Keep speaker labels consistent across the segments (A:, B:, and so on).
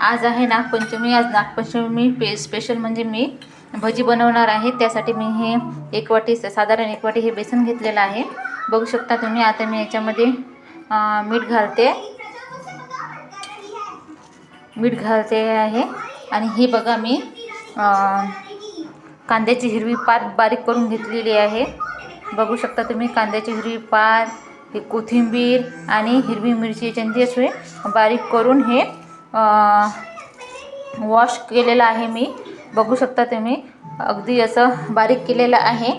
A: आज आहे नागपंचमी आज नागपंचमी पे स्पेशल म्हणजे मी भजी बनवणार आहे. त्यासाठी मी हे एक वाटी साधारण एक वाटी हे बेसन घेतलेलं आहे. बघू शकता तुम्ही आता मी याच्यामध्ये मीठ घालते. मीठ घालते आहे. आणि ही बघा मी कांद्याची हिरवी पात बारीक करून घेतलेली आहे. बघू शकता तुम्ही कांद्याची हिरवी पात हे कोथिंबीर आणि हिरवी मिरची याच्यामध्ये असे बारीक करून हे वॉश केलेलं आहे मी. बघू शकता तुम्ही. अगदी असं बारीक केलेलं आहे.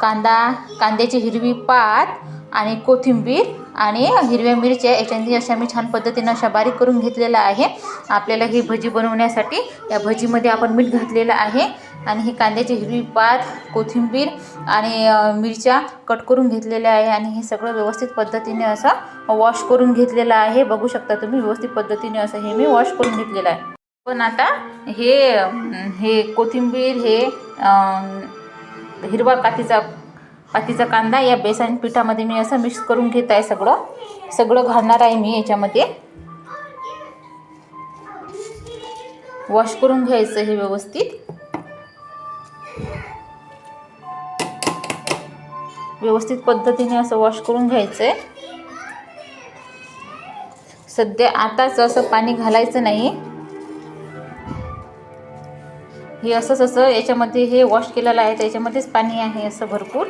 A: कांदा कांद्याची हिरवी पात आणि कोथिंबीर आणि हिरव्या मिरच्या याच्यामध्ये अशा मी छान पद्धतीनं अशा बारीक करून घेतलेलं आहे. आपल्याला ही भजी बनवण्यासाठी या भजीमध्ये आपण मीठ घातलेलं आहे. आणि हे कांद्याची हिरवी पात कोथिंबीर आणि मिरच्या कट करून घेतलेल्या आहे. आणि हे सगळं व्यवस्थित पद्धतीने असं वॉश करून घेतलेलं आहे. बघू शकता तुम्ही व्यवस्थित पद्धतीने असं हे मी वॉश करून घेतलेलं आहे. पण आता हे हे कोथिंबीर हे हिरवा कातीचा पातीचा कांदा या बेसन पिठामध्ये मी असं मिक्स करून घेत आहे सगळं. सगळं घालणार आहे मी याच्यामध्ये. वॉश करून घ्यायचं हे व्यवस्थित. व्यवस्थित पद्धतीने असं वॉश करून घ्यायचं आहे सध्या आताच असं पाणी घालायचं नाही. हे असंच असं याच्यामध्ये हे वॉश केलेलं आहे त्याच्यामध्येच पाणी आहे असं भरपूर.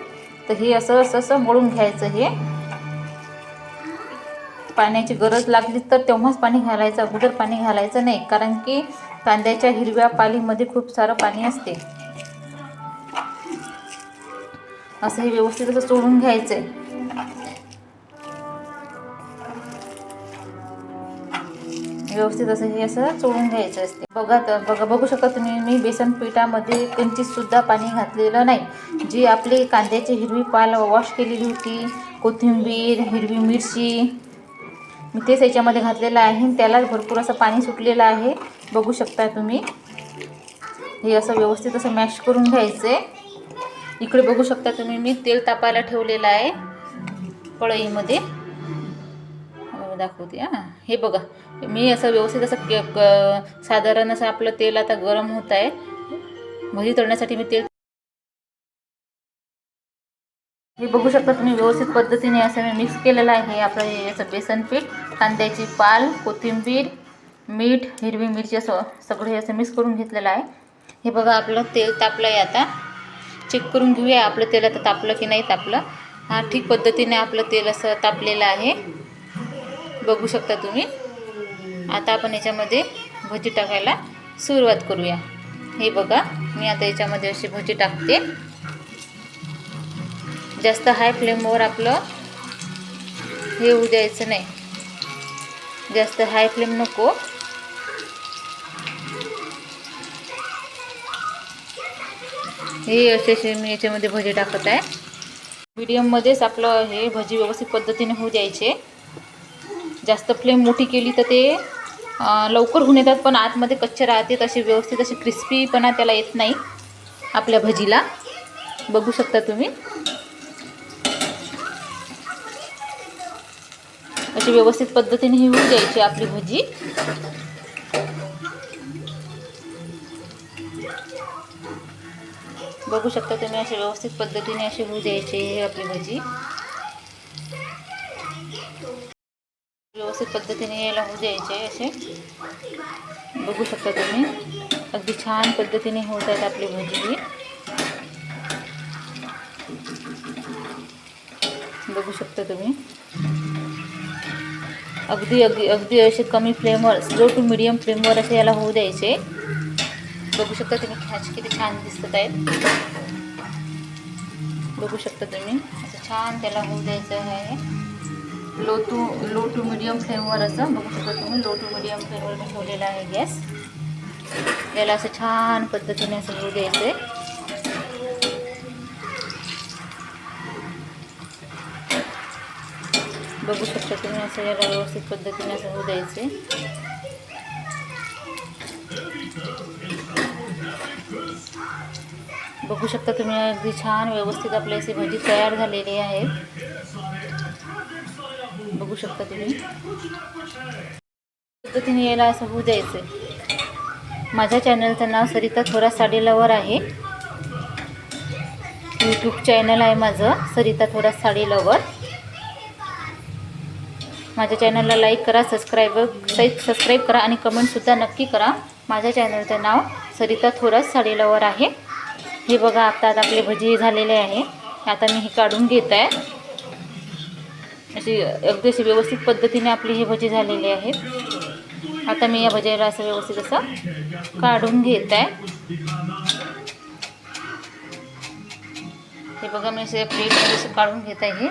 A: तर हे असं असं असं मळून घ्यायचं हे. पाण्याची गरज लागली तर तेव्हाच पाणी घालायचं अगोदर पाणी घालायचं नाही कारण की कांद्याच्या हिरव्या पालीमध्ये खूप सारं पाणी असते. असं हे व्यवस्थित असं सोडून घ्यायचं आहे व्यवस्थित असं हे असं चोळून घ्यायचं असते. बघा तर बघा बघू शकता तुम्ही मी बेसन पिठामध्ये किंचितसुद्धा पाणी घातलेलं नाही. जी आपली कांद्याची हिरवी पाल वॉश केलेली होती कोथिंबीर हिरवी मिरची मी तेच याच्यामध्ये घातलेलं आहे. त्याला भरपूर असं पाणी सुटलेलं आहे. बघू शकता तुम्ही. हे असं व्यवस्थित असं मॅश करून घ्यायचं. आहे इकडे बघू शकता तुम्ही मी तेल तापायला ठेवलेलं आहे. कढईमध्ये. दाखवते हां. हे बघा मी असं व्यवस्थित असं के क साधारण असं आपलं तेल आता गरम होत आहे. भजी तळण्यासाठी मी तेल हे बघू शकता तुम्ही व्यवस्थित पद्धतीने असं मी मिक्स केलेलं आहे. आपलं हे याचं बेसन पीठ कांद्याची पाल कोथिंबीर मीठ हिरवी मिरची असं सगळं हे असं मिक्स करून घेतलेलं आहे. हे बघा आपलं तेल तापलं आहे आता. चेक करून घेऊया आपलं तेल आता तापलं की नाही तापलं. हा ठीक पद्धतीने आपलं तेल असं तापलेलं आहे. बघू शकता तुम्ही. आता आपण याच्यामध्ये भजी टाकायला सुरुवात करूया. हे बघा मी आता याच्यामध्ये अशी भजी टाकते. जास्त हाय फ्लेमवर आपलं हे होऊ द्यायचं नाही. जास्त हाय फ्लेम नको. हे असे असे मी याच्यामध्ये भजी टाकत आहे. मीडियममध्येच आपलं हे भजी व्यवस्थित पद्धतीने होऊ द्यायचे. जास्त फ्लेम मोठी केली तर ते लवकर होऊन येतात पण आतमध्ये कच्चे राहते तसे व्यवस्थित असे क्रिस्पीपणा त्याला येत नाही आपल्या भजीला. बघू शकता तुम्ही. अशी व्यवस्थित पद्धतीने ही होऊ द्यायची आपली भजी. बघू शकता तुम्ही अशी व्यवस्थित पद्धतीने अशी होऊ द्यायची ही आपली भजी. व्यवस्थित पद्धतीने याला होऊ द्यायचे असे. बघू शकता तुम्ही. अगदी छान पद्धतीने होत आहेत आपली भजी ही. बघू शकता तुम्ही. अगदी अगदी अगदी असे कमी फ्लेमवर स्लो टू मिडियम फ्लेमवर असे याला होऊ द्यायचे. बघू शकता तुम्ही ह्याचे किती छान दिसत आहेत. बघू शकता तुम्ही. असं छान त्याला होऊ द्यायचं आहे. Low to low to medium फ्लेमवर असं बघू शकता तुम्ही. लो टू मिडियम फ्लेमवर मी आहे गॅस. असं छान पद्धतीने असं होऊ द्यायचं आहे बघू शकता तुम्ही व्यवस्थित पद्धतीने असं होऊ द्यायचे बघू शकता तुम्ही अगदी छान व्यवस्थित आपली अशी भजी तयार आहे. बघू शकता तुम्ही. पद्धतीने यायला असं होऊ द्यायचं आहे माझ्या चॅनलचं नाव सरिता थोरा साडी लवर आहे. यूट्यूब चॅनल आहे माझं सरिता थोरा साडी लवर. माझ्या चॅनलला लाईक करा सबस्क्राईब सबस्क्राईब करा आणि कमेंटसुद्धा नक्की करा. माझ्या चॅनलचं नाव सरिता थोरात साडी लवर आहे. हे बघा आता आपले भजी झालेले आहे. आता मी हे काढून घेत आहे. अशी अगदी अशी व्यवस्थित पद्धतीने आपली हे भजी झालेली आहेत आता मी या भजीला असं व्यवस्थित असं काढून घेत. आहे हे बघा मी असं प्लेटमध्ये असं काढून घेत आहे. हे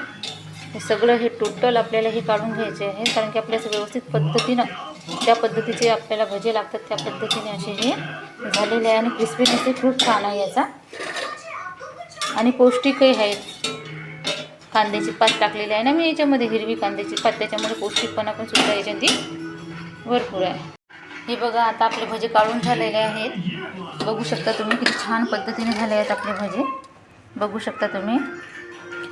A: हे सगळं हे टोटल आपल्याला हे काढून घ्यायचे आहे कारण की आपल्या असं व्यवस्थित पद्धतीनं त्या पद्धतीचे आपल्याला भजे लागतात त्या पद्धतीने असे हे झालेले आहे. आणि क्रिस्पीनेस खूप छान आहे याचा. आणि पौष्टिकही आहेत. कांद्याची पात टाकलेली आहे ना मी याच्यामध्ये हिरवी कांद्याची पात त्याच्यामुळे पौष्टिकपणा पण सुद्धा याच्यामध्ये भरपूर आहे. हे बघा आता आपले भजे काढून झालेले आहेत. बघू शकता तुम्ही किती छान पद्धतीने झाले आहेत आपले भजे. बघू शकता तुम्ही.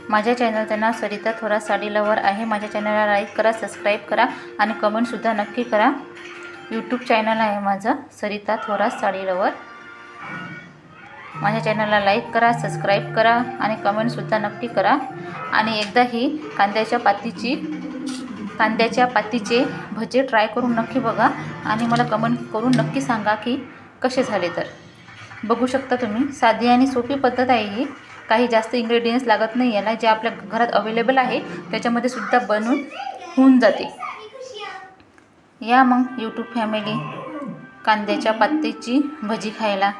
A: माझ्या चॅनलचं नाव सरिता थोरा साडी लवर आहे. माझ्या चॅनलला लाईक करा सबस्क्राईब करा आणि कमेंटसुद्धा नक्की करा. यूट्यूब चॅनल आहे माझं सरिता थोरा साडी लवर माझ्या चॅनलला लाईक करा सबस्क्राईब करा आणि कमेंटसुद्धा नक्की करा. आणि एकदा ही कांद्याच्या पातीची कांद्याच्या पातीचे भजे ट्राय करून नक्की बघा आणि मला कमेंट करून नक्की सांगा की कसे झाले तर. बघू शकता तुम्ही साधी आणि सोपी पद्धत आहे ही. काही जास्त इंग्रेडियंट्स लागत नाही याला जे आपल्या घरात अवेलेबल आहे त्याच्यामध्ये सुद्धा बनवून होऊन जाते. या मग यूट्यूब फॅमिली कांद्याच्या पातीची भजी खायला.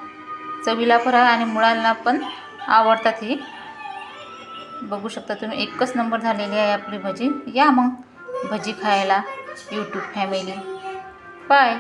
A: चवीला पण आणि मुळांना पण आवडतात ही. बघू शकता तुम्ही एकच नंबर झालेली आहे आपली भजी. या मग भजी खायला यूट्यूब फॅमिली बाय